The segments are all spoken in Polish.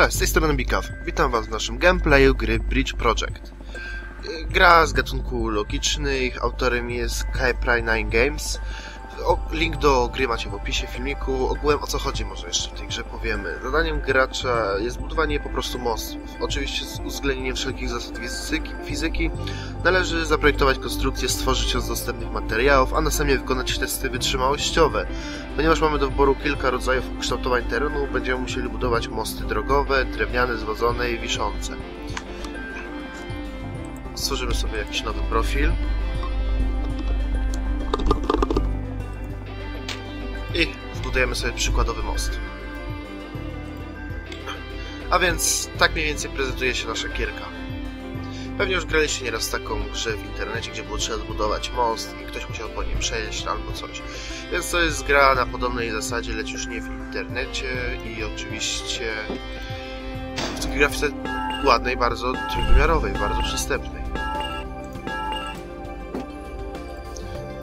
Cześć, z tej strony Bikaw. Witam Was w naszym gameplayu gry Bridge Project. Gra z gatunku logicznych, autorem jest Kai9 Games. Link do gry macie w opisie filmiku. Ogółem o co chodzi może jeszcze w tej grze powiemy. Zadaniem gracza jest budowanie po prostu mostów. Oczywiście z uwzględnieniem wszelkich zasad fizyki, fizyki. Należy zaprojektować konstrukcję, stworzyć ją z dostępnych materiałów, a następnie wykonać testy wytrzymałościowe. Ponieważ mamy do wyboru kilka rodzajów kształtowań terenu, będziemy musieli budować mosty drogowe, drewniane, zwodzone i wiszące. Stworzymy sobie jakiś nowy profil. Zbudujemy sobie przykładowy most. A więc tak mniej więcej prezentuje się nasza gierka. Pewnie już graliście nieraz taką grę w internecie, gdzie było trzeba zbudować most i ktoś musiał po nim przejść albo coś. Więc to jest gra na podobnej zasadzie, lecz już nie w internecie i oczywiście w grafice ładnej, bardzo trójwymiarowej, bardzo przystępnej.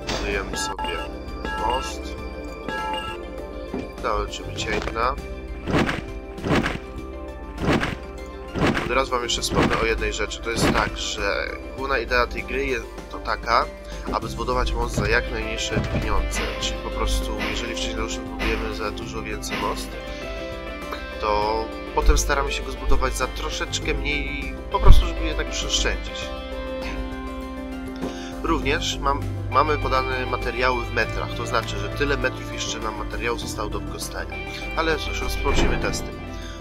Budujemy sobie most. Załączymy cięgna. Od razu wam jeszcze wspomnę o jednej rzeczy. To jest tak, że główna idea tej gry jest to taka, aby zbudować most za jak najmniejsze pieniądze. Czyli po prostu, jeżeli wcześniej już budujemy za dużo więcej most, to potem staramy się go zbudować za troszeczkę mniej, po prostu, żeby jednak przeoszczędzić. Również mam, mamy podane materiały w metrach, to znaczy, że tyle metrów jeszcze nam materiału zostało do wykorzystania. Ale już rozpoczniemy testy.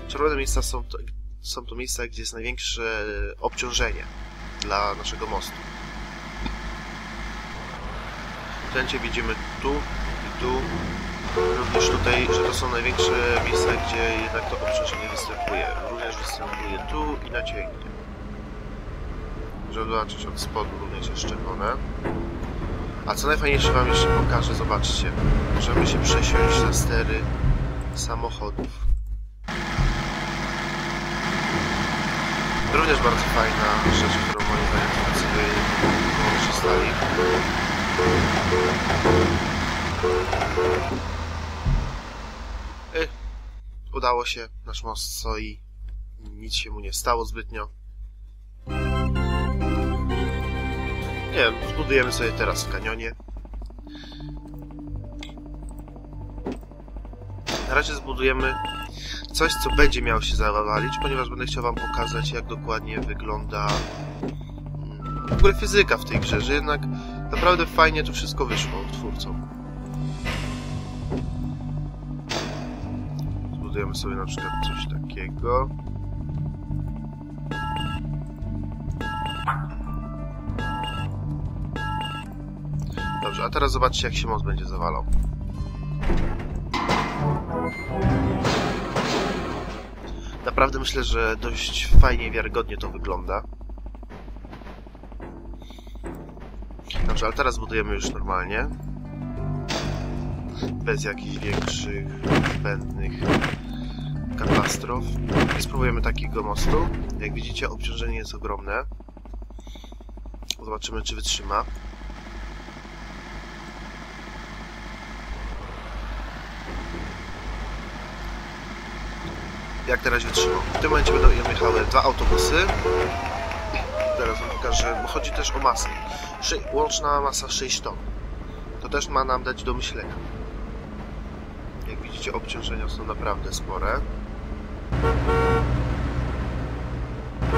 Czerwone miejsca są to, są to miejsca, gdzie jest największe obciążenie dla naszego mostu. W widzimy tu i tu. Również tutaj, że to są największe miejsca, gdzie jednak to obciążenie występuje. Również występuje tu i na cienkie. Żeby zobaczyć od spodu również jest czerwone. A co najfajniejsze Wam jeszcze pokażę, zobaczcie. Możemy się przesiąść za stery samochodów. Również bardzo fajna rzecz, którą moim zdaniem twórcy wykorzystali. I udało się, nasz most stoi, nic się mu nie stało zbytnio. Nie wiem, zbudujemy sobie teraz w kanionie. Na razie zbudujemy coś, co będzie miało się zawalić, ponieważ będę chciał wam pokazać, jak dokładnie wygląda mm, w ogóle fizyka w tej grze, że jednak naprawdę fajnie to wszystko wyszło twórcom. Zbudujemy sobie na przykład coś takiego. Dobrze, a teraz zobaczcie, jak się most będzie zawalał. Naprawdę myślę, że dość fajnie wiarygodnie to wygląda. Dobrze, ale teraz budujemy już normalnie. Bez jakichś większych, zbędnych katastrof. I spróbujemy takiego mostu. Jak widzicie, obciążenie jest ogromne. Zobaczymy, czy wytrzyma. Jak teraz wytrzymał. W tym momencie będą jechały dwa autobusy. Teraz wam pokażę, bo chodzi też o masę. Łączna masa 6 ton. To też ma nam dać do myślenia. Jak widzicie, obciążenia są naprawdę spore.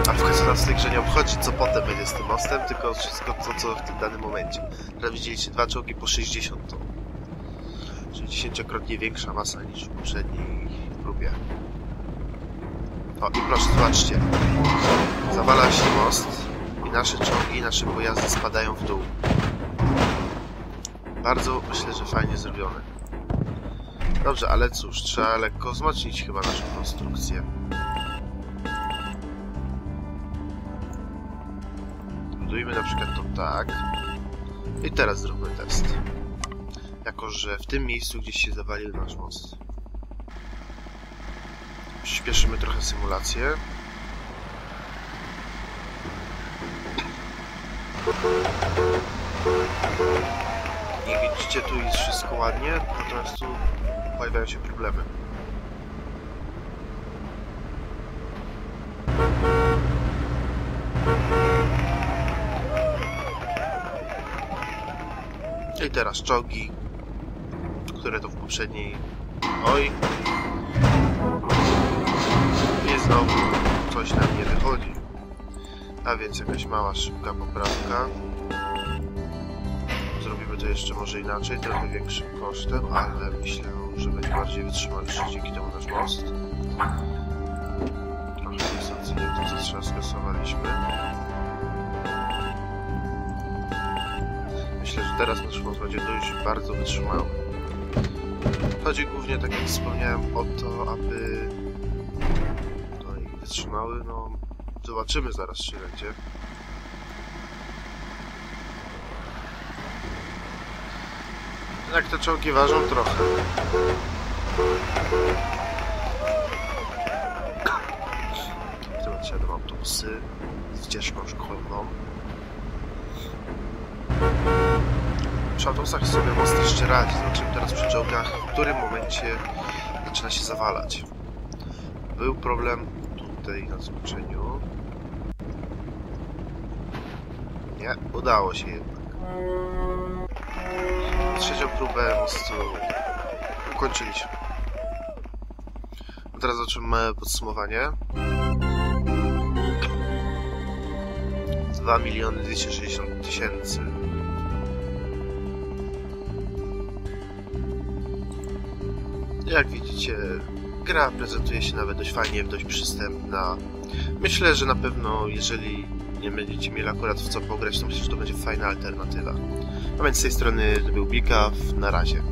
A w końcu nas w tej nie obchodzi, co potem będzie z tym mostem, tylko wszystko to, co w tym danym momencie. Teraz widzieliście dwa czołgi po 60 ton. Czyli dziesięciokrotnie większa masa niż w poprzedniej próbie. O, i proszę, zobaczcie. Zawala się most i nasze czołgi, nasze pojazdy spadają w dół. Bardzo, myślę, że fajnie zrobione. Dobrze, ale cóż, trzeba lekko wzmocnić chyba naszą konstrukcję. Budujmy na przykład to tak. I teraz zróbmy test. Jako, że w tym miejscu gdzieś się zawalił nasz most. Przyspieszymy trochę symulację. I widzicie, tu jest wszystko ładnie, natomiast tu pojawiają się problemy. I teraz czołgi, które to w poprzedniej... Oj, Znowu coś nam nie wychodzi. A więc jakaś mała, szybka poprawka. Zrobimy to jeszcze może inaczej, trochę większym kosztem, ale myślę, że będzie bardziej wytrzymalszy dzięki temu nasz most. Trochę niestety to, co trzeba skasowaliśmy. Myślę, że teraz nasz most będzie dość bardzo wytrzymały. Chodzi głównie, tak jak wspomniałem, o to, aby wytrzymały, no zobaczymy zaraz czy będzie. Jak te czołgi ważą trochę. Teraz jadą autobusy z ścieżką szkolną. Przy autobusach sobie most jeszcze radzi. Zobaczymy teraz przy czołgach, w którym momencie zaczyna się zawalać. Był problem tutaj na zboczeniu. Nie, udało się jednak. Trzecią próbę mostu ukończyliśmy. A teraz małe podsumowanie. 2 miliony 260 tysięcy. Jak widzicie, gra prezentuje się nawet dość fajnie, dość przystępna. Myślę, że na pewno, jeżeli nie będziecie mieli akurat w co pograć, to myślę, że to będzie fajna alternatywa. A więc z tej strony to był Bikaw, na razie.